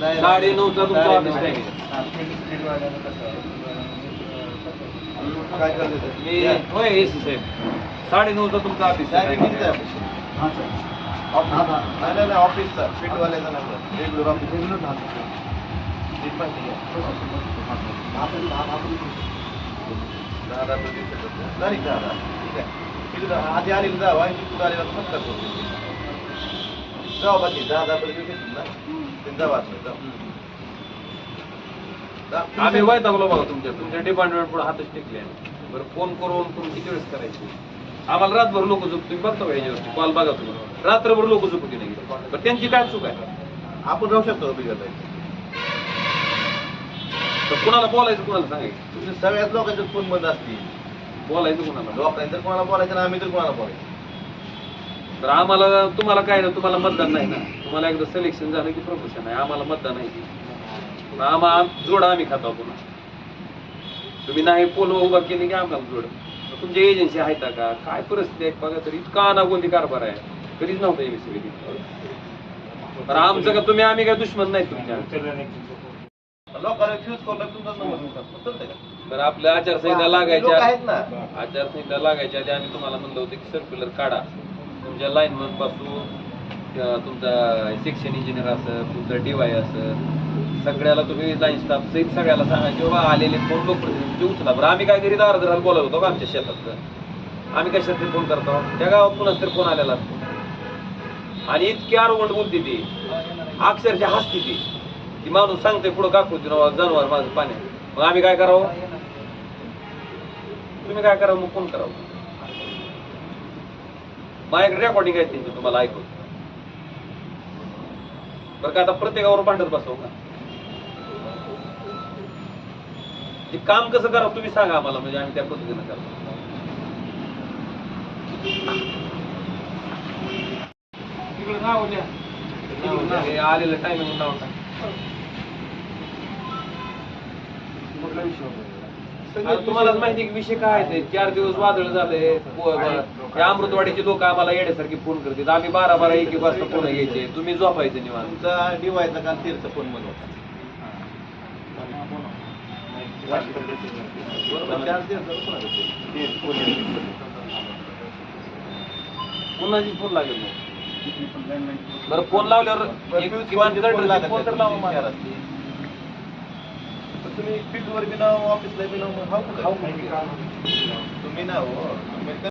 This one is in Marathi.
नाही, साडे नऊचा तुमचा साडे ऑफिस नऊ. टाइम हा, फिट- फिटवाल्यानं कसं, अं, काय करते? मी या. होय एसी साहेब साडे नऊचा तुमचा ऑफिस आहे ऑफिस? ऑफिस. नाही नाही नाही, ऑफिसचा फिटवाल्याचा नंबर रेग्युलर ऑफिस आहे दहा दहा. ठीक आहे आधी आलेलं जावा तिथून आलेलं मग करतो बाकी दहा दहा प्रति सेकंद ना ते जावा आतमध्ये, जाऊ. दहा- आम्ही वैतागलो बघा तुमच्या तुमच्या डिपार्टमेंट पुढे हातच टेकले बरं फोन करून तुम्ही किती वेळेस करायचे आम्हाला रातभर लोक झोप तुम्ही बघता का ह्याच्यावरती कॉल बघा तुम्ही रात्रभर लोक झोपू की नाही पण त्यांची काय चूक आहे आपण राहू शकतो बिघडत तर कुणाला बोलायचं कुणाला सांगायचं तुमच्या सगळ्याच लोकांचे फोन बंद असतील बोलायचं कुणाला? लोकांनी तर कोणाला बोलायचं ना आम्ही तर कोणाला बोलायचं? तर आम्हाला तुम्हाला काय ना तुम्हाला मतदान नाही ना? तुम्हाला एकदा सिलेक्शन झालं की प्रमोशन आहे. आम्हाला मतदान आहे आम्हा जोडा आम्ही खातो पुन्हा तुम्ही नाही पोल उभा केली की आम्हाला जोड. तुमची एजन्सी आहे का? काय परिस्थिती आहे? बघा तरी इतका अनागोंदी कारभार आहे. कधीच नव्हतं तर आमचं का तुम्ही आम्ही काय दुश्मन नाही तुमच्या. लोकांना फ्यूज करून तुमचा नंबर चालतंय का? तर आपल्या आचारसंहिता लोक लागायच्या आहेत ना. आचारसंहिता लागायच्या आधी आम्ही तुम्हाला म्हणलं होतं की सर्क्युलर काढा. तुमच्या लाईनमनपासून किंवा तुमचा सेक्शन इंजिनियर असेल तुमचा डीवाय असेल सगळ्याला तुम्ही लाईन स्टाफ सहित सगळ्याला सांगा की बाबा आलेले फोन लोकप्रतिनिधी उचला. बरं आम्ही काय घरी दार धरायला बोलत होतो का आमच्या शेतात? आम्ही कशात फोन करतो. त्या गावात पुन्हा तर फोन आलेला असतो. आणि इतकी आरवंट बोलते ती. अक्षरशः हसते ती. ती माणूस सांगते पुढं काकू जनावर माझं पाणी. मग आम्ही काय करावं? तुम्ही काय करावं? मग फोन करावं? माझ्याकडे रेकॉर्डिंग आहे त्यांची तुम्हाला ऐकून बरं का आता प्रत्येकावर भांडत बसव का? ते काम कसं करा तुम्ही सांगा आम्हाला म्हणजे आम्ही त्या पद्धतीनं करतो तिकडे नाव द्या. आलेलं टायमिंग नाव टाक आता तुम्हालाच माहिती की विषय काय आहे ते? चार दिवस वादळ झाले पो- ब- या अमृतवाडीचे लोक आम्हाला येण्यासारखी फोन करतात. आम्ही बारा बारा एक एक वाजता फोन घ्यायचे तुम्ही झोपायचे निवांत. तुमचा डिवायचा काल तीरचा फोन ते? ते फोन लागेल बरं फोन लावल्यावर एक किमान फोन फोन तर लावा तीन मला. चार असते. तर तुम्ही फील्डवर बी नाव ऑफिसला बी नाव हाव का? तुम्ही ना हो